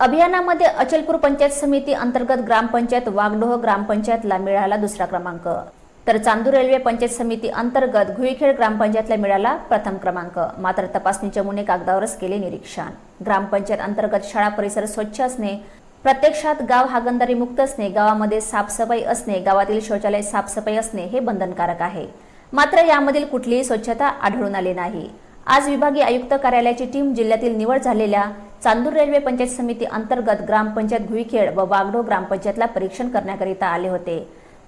अभियानामध्ये अचलपूर पंचायत समिती अंतर्गत ग्रामपंचायत वागडोह ग्रामपंचायतला मिळाला दुसरा क्रमांक. तर चांदूर रेल्वे पंचायत समिती अंतर्गत घुईखेड ग्रामपंचायतला मिळाला प्रथम क्रमांक. मात्र तपासणी चमूने कागदावरच केले निरीक्षण. ग्रामपंचायत अंतर्गत शाळा परिसर स्वच्छ असणे प्रत्यक्षात गाव हागंदारी मुक्त असणे गावामध्ये साफसफाई असणे गावातील शौचालय साफसफाई असणे हे बंधनकारक आहे. मात्र यामधील कुठलीही स्वच्छता आढळून आली नाही. आज विभागीय आयुक्त कार्यालयाची टीम जिल्ह्यातील निवड झालेल्या चांदूर रेल्वे पंचायत समिती अंतर्गत ग्रामपंचायत भुईखेड व वागडो ग्रामपंचायतला परीक्षण करण्याकरिता आले होते.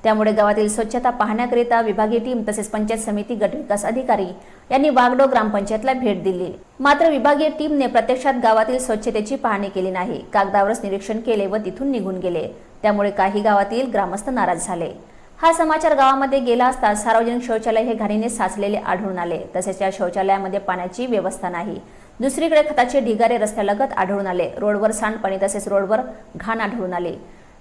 त्यामुळे गावातील स्वच्छता पाहण्याकरिता विभागीय टीम तसेच पंचायत समिती गटविकास अधिकारी यांनी वागडो ग्रामपंचायतला भेट दिली. मात्र विभागीय टीमने प्रत्यक्षात गावातील स्वच्छतेची पाहणी केली नाही. कागदावरच निरीक्षण केले व तिथून निघून गेले. त्यामुळे काही गावातील ग्रामस्थ नाराज झाले. हा समाचार गावामध्ये गेला असता सार्वजनिक शौचालय हे घाणीने साचलेले आढळून आले. तसेच या शौचालयामध्ये पाण्याची व्यवस्था नाही. दुसरीकडे खताचे ढिगारे रस्त्यालगत आढळून आले. रोडवर सांडपाणी तसेच रोडवर घाण आढळून आले.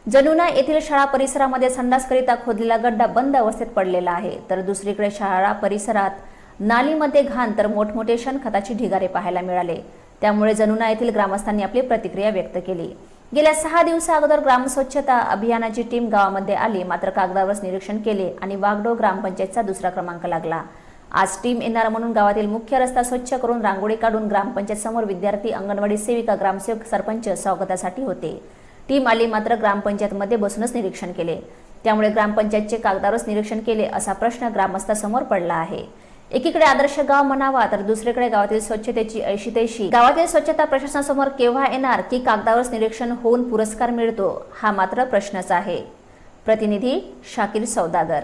जनुना येथील शाळा परिसरामध्ये संडासकरिता खोदलेला गड्डा बंद अवस्थेत पडलेला आहे. तर दुसरीकडे शाळा परिसरात नालीमध्ये घाण तर मोठमोठे खताचे ढिगारे पाहायला मिळाले. त्यामुळे जनुना येथील ग्रामस्थांनी आपली प्रतिक्रिया व्यक्त केली. गेल्या सहा दिवसा अगोदर ग्राम स्वच्छता अभियानाची टीम गावामध्ये आली. मात्र कागदावरच निरीक्षण केले आणि वागडो ग्रामपंचायतचा दुसरा क्रमांक लागला. आज टीम येणार म्हणून गावातील मुख्य रस्ता स्वच्छ करून रांगोळी काढून ग्रामपंचायत समोर विद्यार्थी अंगणवाडी सेविका ग्रामसेवक सरपंच स्वागतासाठी होते. टीम आली मात्र ग्रामपंचायतमध्ये बसूनच निरीक्षण केले. त्यामुळे ग्रामपंचायतचे कागदावरच निरीक्षण केले असा प्रश्न ग्रामस्थासमोर पडला आहे. एकीकडे आदर्श गाव म्हणावा तर दुसरीकडे गावातील स्वच्छतेची ऐशी गावातील स्वच्छता प्रशासनासमोर केव्हा येणार की कागदावरच निरीक्षण होऊन पुरस्कार मिळतो हा मात्र प्रश्नच आहे. प्रतिनिधी शाकीर सौदागर.